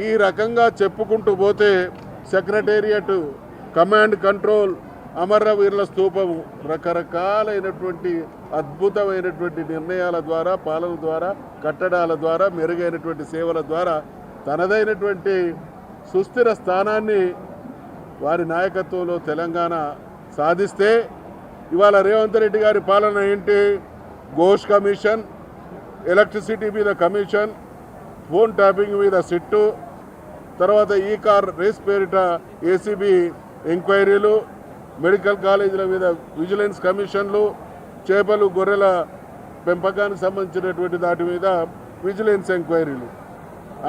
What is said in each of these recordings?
ఈ రకంగా చెప్పుకుంటూ పోతే సెక్రటేరియట్ కమాండ్ కంట్రోల్ అమరవీరుల స్తూపం రకరకాలైనటువంటి అద్భుతమైనటువంటి నిర్ణయాల ద్వారా పాలన ద్వారా కట్టడాల ద్వారా మెరుగైనటువంటి సేవల ద్వారా తనదైనటువంటి సుస్థిర స్థానాన్ని వారి నాయకత్వంలో తెలంగాణ సాధిస్తే ఇవాళ రేవంత్ రెడ్డి గారి పాలన ఏంటి? ఘోష్ కమిషన్ ఎలక్ట్రిసిటీ మీద కమిషన్ ఫోన్ ట్యాపింగ్ మీద సిట్టు తర్వాత ఈ కార్ రేస్ పేరిట ఏసీబీ ఎంక్వైరీలు మెడికల్ కాలేజీల మీద విజిలెన్స్ కమిషన్లు చేపలు గొర్రెల పెంపకానికి సంబంధించినటువంటి దాటి మీద విజిలెన్స్ ఎంక్వైరీలు.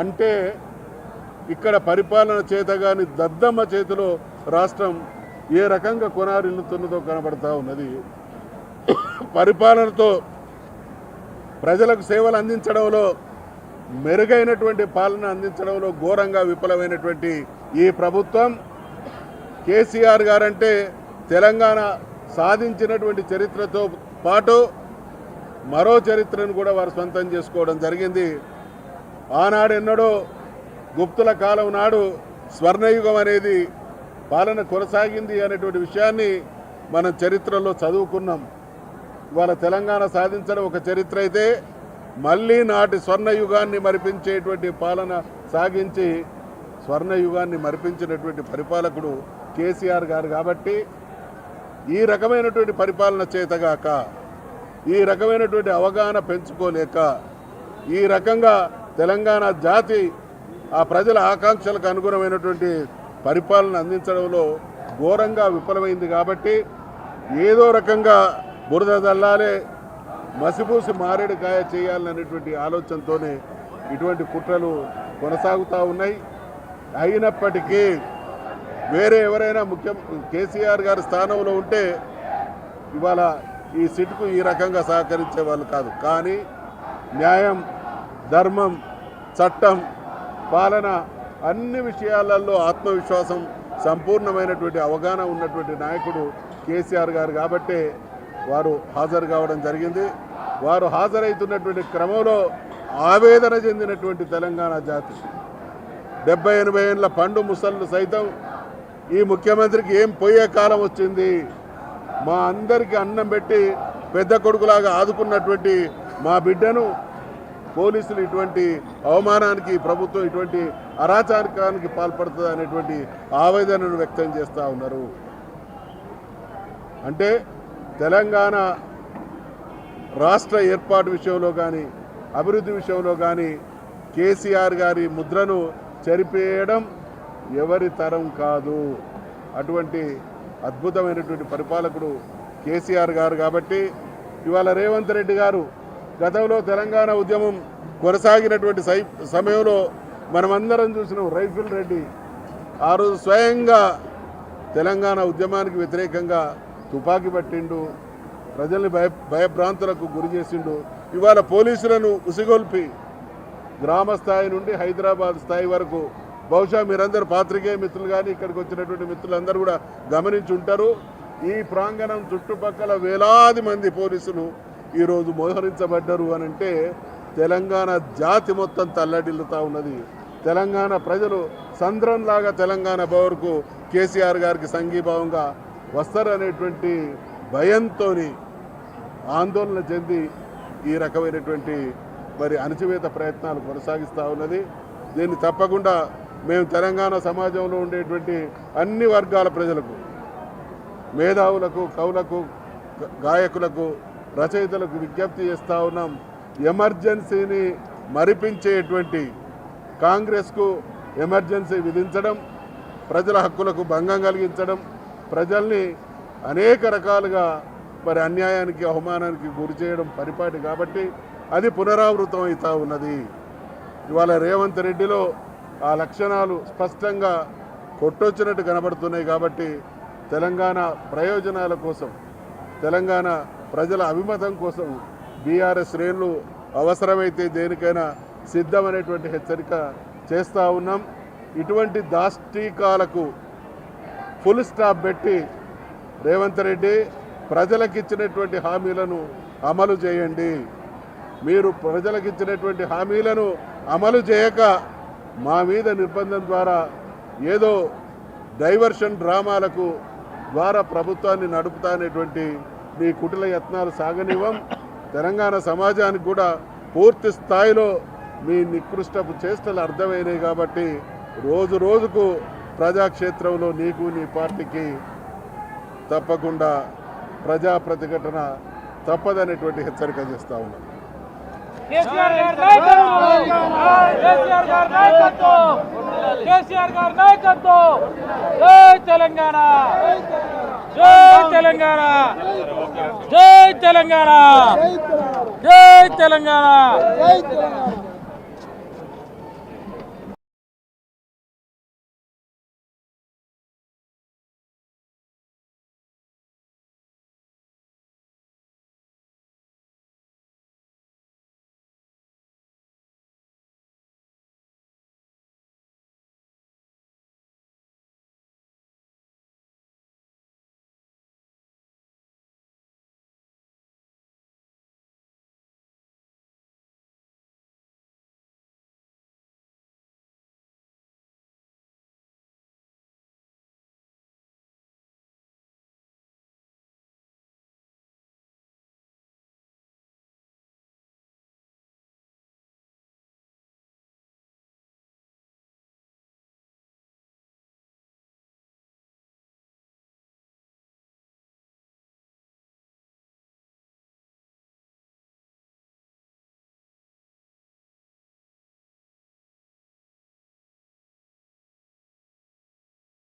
అంటే ఇక్కడ పరిపాలన చేతగాని దద్దమ్మ చేతిలో రాష్ట్రం ఏ రకంగా కొనారిల్లుతున్నదో కనబడతా ఉన్నది. పరిపాలనతో ప్రజలకు సేవలు అందించడంలో మెరుగైనటువంటి పాలన అందించడంలో ఘోరంగా విఫలమైనటువంటి ఈ ప్రభుత్వం. కేసీఆర్ గారంటే తెలంగాణ సాధించినటువంటి చరిత్రతో పాటు మరో చరిత్రను కూడా వారు సొంతం చేసుకోవడం జరిగింది. ఆనాడు ఎన్నడో గుప్తుల కాలం నాడు స్వర్ణయుగం అనేది పాలన కొనసాగింది అనేటువంటి విషయాన్ని మనం చరిత్రలో చదువుకున్నాం. ఇవాళ తెలంగాణ సాధించడం ఒక చరిత్ర అయితే మళ్ళీ నాటి స్వర్ణయుగాన్ని మరిపించేటువంటి పాలన సాగించి స్వర్ణయుగాన్ని మరిపించినటువంటి పరిపాలకుడు కేసీఆర్ గారు కాబట్టి ఈ రకమైనటువంటి పరిపాలన చేతగాక ఈ రకమైనటువంటి అవగాహన పెంచుకోలేక ఈ రకంగా తెలంగాణ జాతి ఆ ప్రజల ఆకాంక్షలకు అనుగుణమైనటువంటి పరిపాలన అందించడంలో ఘోరంగా విఫలమైంది కాబట్టి ఏదో రకంగా బురద చల్లాలే మసిపూసి మారేడుకాయ చేయాలనేటువంటి ఆలోచనతోనే ఇటువంటి కుట్రలు కొనసాగుతూ ఉన్నాయి. అయినప్పటికీ వేరే ఎవరైనా ముఖ్యం కేసీఆర్ గారి స్థానంలో ఉంటే ఇవాళ ఈ సిట్కు ఈ రకంగా సహకరించే వాళ్ళు కాదు. కానీ న్యాయం ధర్మం చట్టం పాలన అన్ని విషయాలలో ఆత్మవిశ్వాసం సంపూర్ణమైనటువంటి అవగాహన ఉన్నటువంటి నాయకుడు కేసీఆర్ గారు కాబట్టే వారు హాజరు కావడం జరిగింది. వారు హాజరవుతున్నటువంటి క్రమంలో ఆవేదన చెందినటువంటి తెలంగాణ జాతి. డెబ్బై ఎనభై ఏళ్ళ పండు ముసళ్ళు సైతం ఈ ముఖ్యమంత్రికి ఏం పోయే కాలం వచ్చింది? మా అందరికీ అన్నం పెట్టి పెద్ద కొడుకులాగా ఆదుకున్నటువంటి మా బిడ్డను పోలీసులు ఇటువంటి అవమానానికి ప్రభుత్వం ఇటువంటి అరాచకానికి పాల్పడుతుంది అనేటువంటి ఆవేదనను వ్యక్తం చేస్తూ ఉన్నారు. అంటే తెలంగాణ రాష్ట్ర ఏర్పాటు విషయంలో కానీ అభివృద్ధి విషయంలో కానీ కేసీఆర్ గారి ముద్రను చెరిపేయడం ఎవరి తరం కాదు. అటువంటి అద్భుతమైనటువంటి పరిపాలకుడు కేసీఆర్ గారు కాబట్టి ఇవాళ రేవంత్ రెడ్డి గారు గతంలో తెలంగాణ ఉద్యమం కొనసాగినటువంటి సై సమయంలో మనమందరం చూసినాం రైఫిల్ రెడ్డి ఆ రోజు స్వయంగా తెలంగాణ ఉద్యమానికి వ్యతిరేకంగా తుపాకీ పట్టిండు. ప్రజల్ని భయ భయభ్రాంతులకు గురి చేసిండు. ఇవాళ పోలీసులను ఉసిగొల్పి గ్రామ స్థాయి నుండి హైదరాబాద్ స్థాయి వరకు బహుశా మీరందరూ పాత్రికేయ మిత్రులు కానీ ఇక్కడికి వచ్చినటువంటి మిత్రులందరూ కూడా గమనించి ఉంటారు. ఈ ప్రాంగణం చుట్టుపక్కల వేలాది మంది పోలీసులు ఈరోజు మోహరించబడ్డరు అని అంటే తెలంగాణ జాతి మొత్తం తల్లడిల్లుతూ ఉన్నది. తెలంగాణ ప్రజలు సంద్రంలాగా తెలంగాణ పవర్కు కేసీఆర్ గారికి సంఘీభావంగా వస్తారనేటువంటి భయంతో ఆందోళన చెంది ఈ రకమైనటువంటి మరి అణచివేత ప్రయత్నాలు కొనసాగిస్తూ ఉన్నది. దీన్ని తప్పకుండా మేము తెలంగాణ సమాజంలో ఉండేటువంటి అన్ని వర్గాల ప్రజలకు మేధావులకు కవులకు గాయకులకు రచయితలకు విజ్ఞప్తి చేస్తూ ఉన్నాం. ఎమర్జెన్సీని మరిపించేటువంటి కాంగ్రెస్కు ఎమర్జెన్సీ విధించడం ప్రజల హక్కులకు భంగం కలిగించడం ప్రజల్ని అనేక రకాలుగా మరి అన్యాయానికి అవమానానికి గురి చేయడం పరిపాటి కాబట్టి అది పునరావృతం అవుతా ఉన్నది. ఇవాళ రేవంత్ రెడ్డిలో ఆ లక్షణాలు స్పష్టంగా కొట్టొచ్చినట్టు కనబడుతున్నాయి కాబట్టి తెలంగాణ ప్రయోజనాల కోసం తెలంగాణ ప్రజల అభిమతం కోసం బీఆర్ఎస్ శ్రేణులు అవసరమైతే దేనికైనా సిద్ధమనేటువంటి హెచ్చరిక చేస్తూ ఉన్నాం. ఇటువంటి దాష్టీకాలకు ఫుల్ స్టాప్ పెట్టి రేవంత్ రెడ్డి ప్రజలకు ఇచ్చినటువంటి హామీలను అమలు చేయండి. మీరు ప్రజలకు ఇచ్చినటువంటి హామీలను అమలు చేయక మా మీద నిర్బంధం ద్వారా ఏదో డైవర్షన్ డ్రామాలకు ద్వారా ప్రభుత్వాన్ని నడుపుతానేటువంటి మీ కుటిల యత్నాలు సాగనివ్వం. తెలంగాణ సమాజానికి కూడా పూర్తి స్థాయిలో మీ నికృష్టపు చేష్టలు అర్థమైనాయి కాబట్టి రోజు రోజుకు ప్రజాక్షేత్రంలో నీకు నీ పార్టీకి తప్పకుండా ప్రజా ప్రతిఘటన తప్పదనేటువంటి హెచ్చరిక చేస్తా ఉన్నాం. నాయకత్వం! కేసీఆర్ నాయకత్వం! కేసీఆర్ నాయకత్వం! జై తెలంగాణ! జై తెలంగాణ! జై తెలంగాణ! జై తెలంగాణ!